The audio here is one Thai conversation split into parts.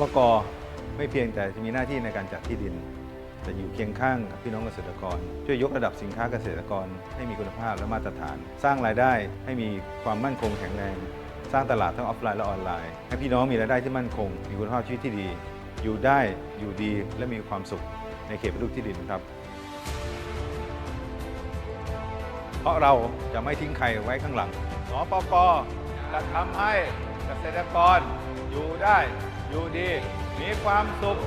ปกรไม่เพียงแต่จะมีหน้าที่ในการจัดที่ดิน แต่อยู่เคียงข้างกับพี่น้องเกษตรกร ช่วยยกระดับสินค้าเกษตรกร ให้มีคุณภาพและมาตรฐาน สร้างรายได้ให้มีความมั่นคงแข็งแรง สร้างตลาดทั้งออฟไลน์และออนไลน์ ให้พี่น้องมีรายได้ที่มั่นคง มีคุณภาพชีวิตที่ดี อยู่ได้อยู่ดีและมีความสุขในเขตปฏิรูปที่ดินครับ เพราะเราจะไม่ทิ้งใครไว้ข้างหลังสปกจะทำให้เกษตรกรอยู่ได้ อยู่ดี มีความสุข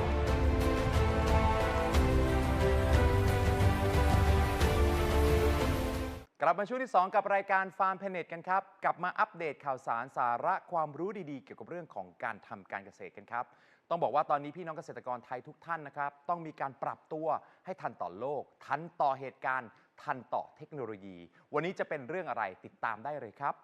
กลับมาช่วงที่ 2 กับรายการฟาร์มเพเน็ตกันครับ กลับมาอัปเดตข่าวสารสาระความรู้ดีๆ เกี่ยวกับเรื่องของการทำการเกษตรกันครับ ต้องบอกว่าตอนนี้พี่น้องเกษตรกรไทยทุกท่านนะครับ ต้องมีการปรับตัวให้ทันต่อโลก ทันต่อเหตุการณ์ ทันต่อเทคโนโลยี วันนี้จะเป็นเรื่องอะไรติดตามได้เลยครับ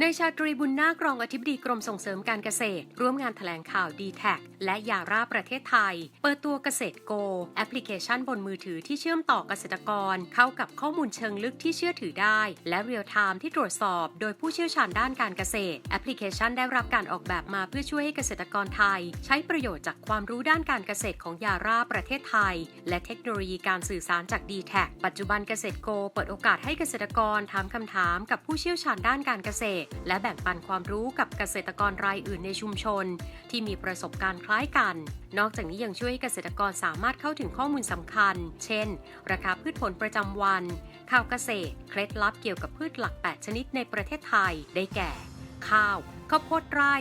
ในชาตรีบุญนาครองอธิบดีกรมส่งเสริมการเกษตร ร่วมงานถแถลงข่าว d t แทและยาร่าประเทศไทย เปิดตัวเกษตรโก แอปพลิเคชันบนมือถือที่เชื่อมต่อเกษตรกร เข้ากับข้อมูลเชิงลึกที่เชื่อถือได้ และเรียลไทม์ที่ตรวจสอบ โดยผู้เชี่ยวชาญด้านการเกษตร แอปพลิเคชันได้รับการออกแบบมาเพื่อช่วยให้เกษตรกรไทย ใช้ประโยชน์จากความรู้ด้านการเกษตรของยาร่าประเทศไทย และเทคโนโลยีการสื่อสารจาก d t แทปัจจุบันเกษตรโก เปิดโอกาสให้เกษตรกรถามคำถามกับผู้เชี่ยวชาญด้านการเกษตรและแบ่งปันความรู้กับเกษตรกรรายอื่นในชุมชน ที่มีประสบการณ์คล้ายกัน นอกจากนี้ยังช่วยให้เกษตรกรสามารถเข้าถึงข้อมูลสำคัญ เช่น ราคาพืชผลประจำวัน ข่าวเกษตร เคล็ดลับเกี่ยวกับพืชหลัก 8 ชนิดในประเทศไทย ได้แก่ ข้าว ข้าวโพดไร่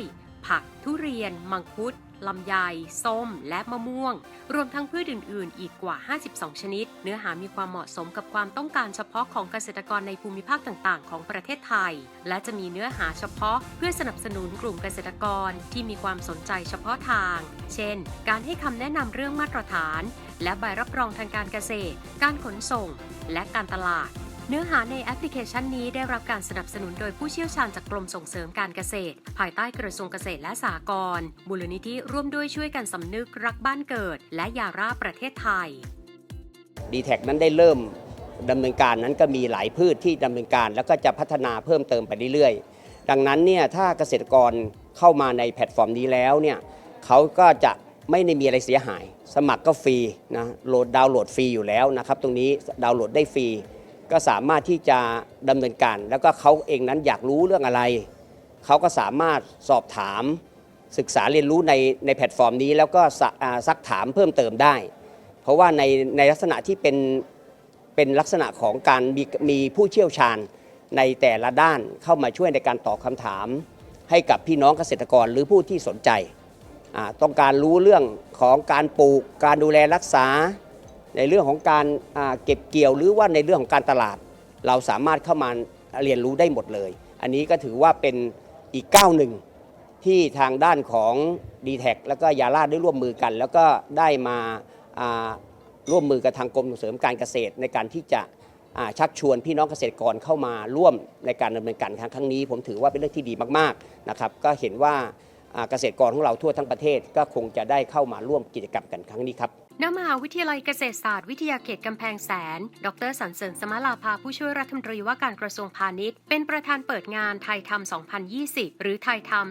ผัก ทุเรียน มังคุด ลำไย ส้ม และมะม่วง รวมทั้งพืชอื่น ๆ อีกกว่า 52 ชนิด เนื้อหามีความเหมาะสมกับความต้องการเฉพาะของเกษตรกรในภูมิภาคต่าง ๆ ของประเทศไทย และจะมีเนื้อหาเฉพาะเพื่อสนับสนุนกลุ่มเกษตรกรที่มีความสนใจเฉพาะทาง เช่น การให้คำแนะนำเรื่องมาตรฐาน และใบรับรองทางการเกษตร การขนส่ง และการตลาด เนื้อหาในแอปพลิเคชันนี้ได้รับการสนับสนุนโดยผู้เชี่ยวชาญจากกรมส่งเสริมการเกษตร ภายใต้กระทรวงเกษตรและสหกรณ์มูลนิธิร่วมด้วยช่วยกันสำนึกรักบ้านเกิด และยาร่าประเทศไทย d t แทนั้นได้เริ่มดำเนินการนั้นก็มีหลายพืชที่ดำเนินการ แล้วก็จะพัฒนาเพิ่มเติมไปเรื่อยๆ ดังนั้นเนี่ยถ้าเกษตรกรเข้ามาในแพลตฟอร์มนี้แล้วเนี่ยเขาก็จะไม่ได้มีอะไรเสียหาย สมัครก็ฟรีนะโหลดดาวน์โหลดฟรีอยู่แล้วนะครับตรงนี้ดาวน์โหลดได้ฟรี ก็สามารถที่จะดำเนินการ แล้วก็เขาเองนั้นอยากรู้เรื่องอะไร เขาก็สามารถสอบถามศึกษาเรียนรู้ในในแพลตฟอร์มนี้ แล้วก็ซักถามเพิ่มเติมได้ เพราะว่าในในลักษณะที่เป็นเป็นลักษณะของการมีมีผู้เชี่ยวชาญในแต่ละด้านเข้ามาช่วยในการตอบคำถาม ให้กับพี่น้องเกษตรกรหรือผู้ที่สนใจ ต้องการรู้เรื่องของการปลูก การดูแลรักษา ในเรื่องของการเก็บเกี่ยวหรือว่าในเรื่องของการตลาด เราสามารถเข้ามาเรียนรู้ได้หมดเลย อันนี้ก็ถือว่าเป็นอีกก้าวหนึ่งที่ทางด้านของ d t แทแล้วก็ยาลาได้ร่วมมือกัน แล้วก็ได้มาร่วมมือกับทางกรมส่งเสริมการเกษตร ในการที่จะชักชวนพี่น้องเกษตรกรเข้ามาร่วมในการดำเนินการครั้งนี้ ผมถือว่าเป็นเรื่องที่ดีมากๆนะครับก็เห็นว่าเกษตรกรของเราทั่วทั้งประเทศก็คงจะได้เข้ามาร่วมกิจกรรมกันครั้งนี้ครับ ณมหาวิทยาลัยเกษตรศาสตร์วิทยาเขตกำแพงแสน ดรสันเสริญสมลาภาผู้ช่วยรัฐมนตรีว่าการกระทรวงพาณิชย์ เป็นประธานเปิดงานไทยธรรม2020 หรือไทยธรรม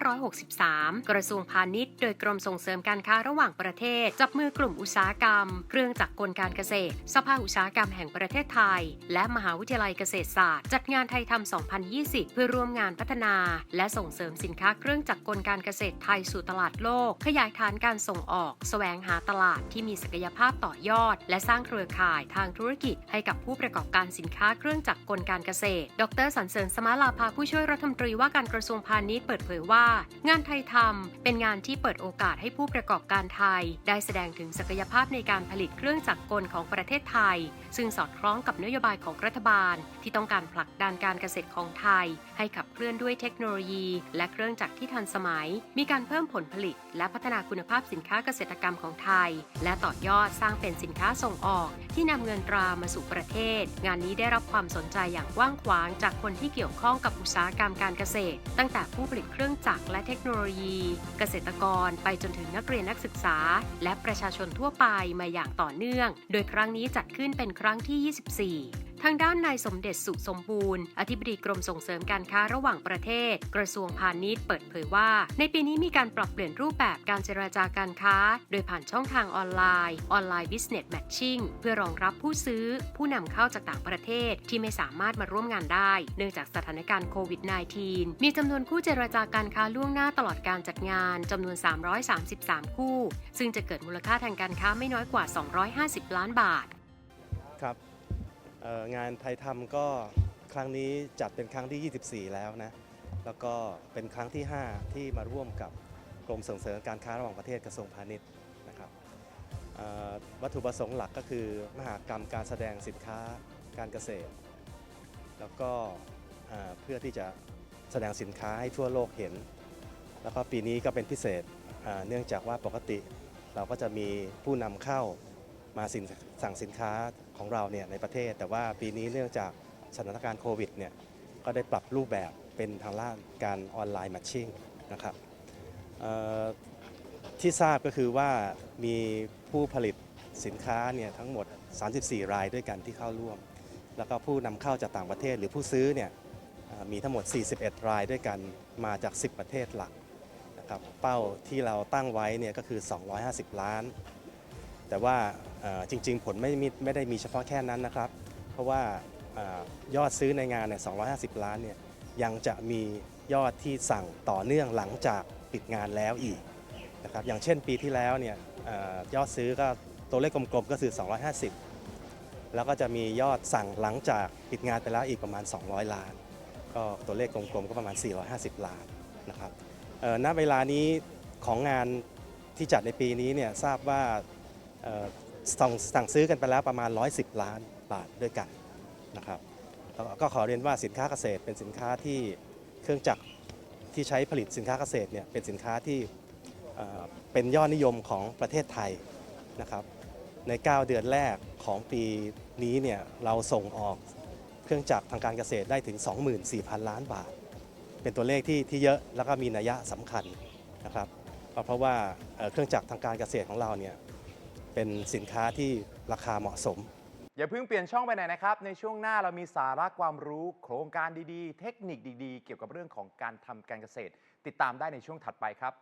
2563 กระทรวงพาณิชย์ โดยกรมส่งเสริมการค้าระหว่างประเทศ จับมือกลุ่มอุตสาหกรรม เครื่องจักรกลการเกษตร สภาอุตสาหกรรมแห่งประเทศไทย และมหาวิทยาลัยเกษตรศาสตร์ จัดงานไทยธรรม2020 เพื่อร่วมงานพัฒนา และส่งเสริมสินค้าเครื่องจักรกลการเกษตรไทยสู่ตลาดโลก ขยายฐานการส่งออก แสวงหาตลาดที่มีศักยภาพต่อยอด และสร้างเครือข่ายทางธุรกิจให้กับผู้ประกอบการสินค้าเครื่องจักรกลการเกษตร ดรสันเสริญสมาลาภาผู้ช่วยรัฐมนตรีว่าการกระทรวงพาณิชย์เปิดเผยว่า งานไทยธรรมเป็นงานที่เปิดโอกาสให้ผู้ประกอบการไทย ได้แสดงถึงศักยภาพในการผลิตเครื่องจักรกลของประเทศไทย ซึ่งสอดคล้องกับนโยบายของรัฐบาล ที่ต้องการผลักดันการเกษตรของไทย ให้ขับเคลื่อนด้วยเทคโนโลยี และเครื่องจักรที่ทันสมัย มีการเพิ่มผลผลิต และพัฒนาคุณภาพสินค้าเกษตรกรรมของไทยและต่อยอดสร้างเป็นสินค้าส่งออก ที่นำเงินตรามาสู่ประเทศ งานนี้ได้รับความสนใจอย่างกว้างขวางจากคนที่เกี่ยวข้องกับอุตสาหกรรมการเกษตร ตั้งแต่ผู้ผลิตเครื่องจักรและเทคโนโลยี เกษตรกรไปจนถึงนักเรียนนักศึกษา และประชาชนทั่วไปมาอย่างต่อเนื่อง โดยครั้งนี้จัดขึ้นเป็นครั้งที่ 24 ทางด้านนายสมเด็จสุสมบูรณ์ อธิบดีกรมส่งเสริมการค้าระหว่างประเทศ กระทรวงพาณิชย์เปิดเผยว่า ในปีนี้มีการปรับเปลี่ยนรูปแบบการเจรจาการค้า โดยผ่านช่องทางออนไลน์ออนไลน์ Business Matching เพื่อรองรับผู้ซื้อ ผู้นำเข้าจากต่างประเทศที่ไม่สามารถมาร่วมงานได้ เนื่องจากสถานการณ์โควิด -19 มีจำนวนคู่เจรจาการค้าล่วงหน้าตลอดการจัดงานจำนวน 333 คู่ ซึ่งจะเกิดมูลค่าทางการค้าไม่น้อยกว่า 250 ล้านบาทครับ งานไทยทำก็ครั้งนี้จัดเป็นครั้งที่ 24 แล้วนะ แล้วก็เป็นครั้งที่ 5 ที่มาร่วมกับกรมส่งเสริมการค้าระหว่างประเทศกระทรวงพาณิชย์นะครับวัตถุประสงค์หลักก็คือ มหากรรมการแสดงสินค้าการเกษตร แล้วก็เพื่อที่จะแสดงสินค้าให้ทั่วโลกเห็น แล้วก็ปีนี้ก็เป็นพิเศษเนื่องจากว่าปกติเราก็จะมีผู้นำเข้ามาสั่งสินค้า ของเราเนี่ยในประเทศ แต่ว่าปีนี้เนื่องจากสถานการณ์โควิดเนี่ยก็ได้ปรับรูปแบบเป็นทางด้านการออนไลน์แมทชิ่งนะครับที่ทราบก็คือว่ามีผู้ผลิตสินค้าเนี่ยทั้งหมด 34 รายด้วยกันที่เข้าร่วม แล้วก็ผู้นำเข้าจากต่างประเทศหรือผู้ซื้อเนี่ยมีทั้งหมด 41 รายด้วยกันมาจาก 10 ประเทศหลักนะครับเป้าที่เราตั้งไว้เนี่ยก็คือ 250 ล้าน แต่ว่า จริง ๆ ผลไม่มีไม่ได้มีเฉพาะแค่นั้นนะครับ เพราะว่าออยอดซื้อในงานเนี่ย250 ล้านเนี่ยยังจะมียอดที่สั่งต่อเนื่องหลังจากปิดงานแล้วอีกนะครับอย่างเช่นปีที่แล้วเนี่ยออยอดซื้อก็ตัวเลขกลมๆก็คือ 250 แล้วก็จะมียอดสั่งหลังจากปิดงานไปแล้วอีกประมาณ 200 ล้าน ก็ตัวเลขกลมๆก็ประมาณ 450 ล้านนะครับณเวลานี้ของงานที่จัดในปีนี้เนี่ยทราบว่า สั่งสั่งซื้อกันไปแล้วประมาณ 110 ล้านบาทด้วยกันนะครับก็ขอเรียนว่าสินค้าเกษตรเป็นสินค้าที่เครื่องจักรที่ใช้ผลิตสินค้าเกษตรเนี่ยเป็นสินค้าที่เป็นยอดนิยมของประเทศไทยนะครับใน 9 เดือนแรกของปีนี้เนี่ยเราส่งออกเครื่องจักรทางการเกษตรได้ถึง 24,000 ล้านบาท เป็นตัวเลขที่ที่เยอะแล้วก็มีนัยยะสำคัญนะครับเพราะว่าเครื่องจักรทางการเกษตรของเราเนี่ย เป็นสินค้าที่ราคาเหมาะสม อย่าเพิ่งเปลี่ยนช่องไปไหนนะครับ ในช่วงหน้าเรามีสาระความรู้ โครงการดีๆ เทคนิคดีๆ เกี่ยวกับเรื่องของการทำการเกษตร ติดตามได้ในช่วงถัดไปครับ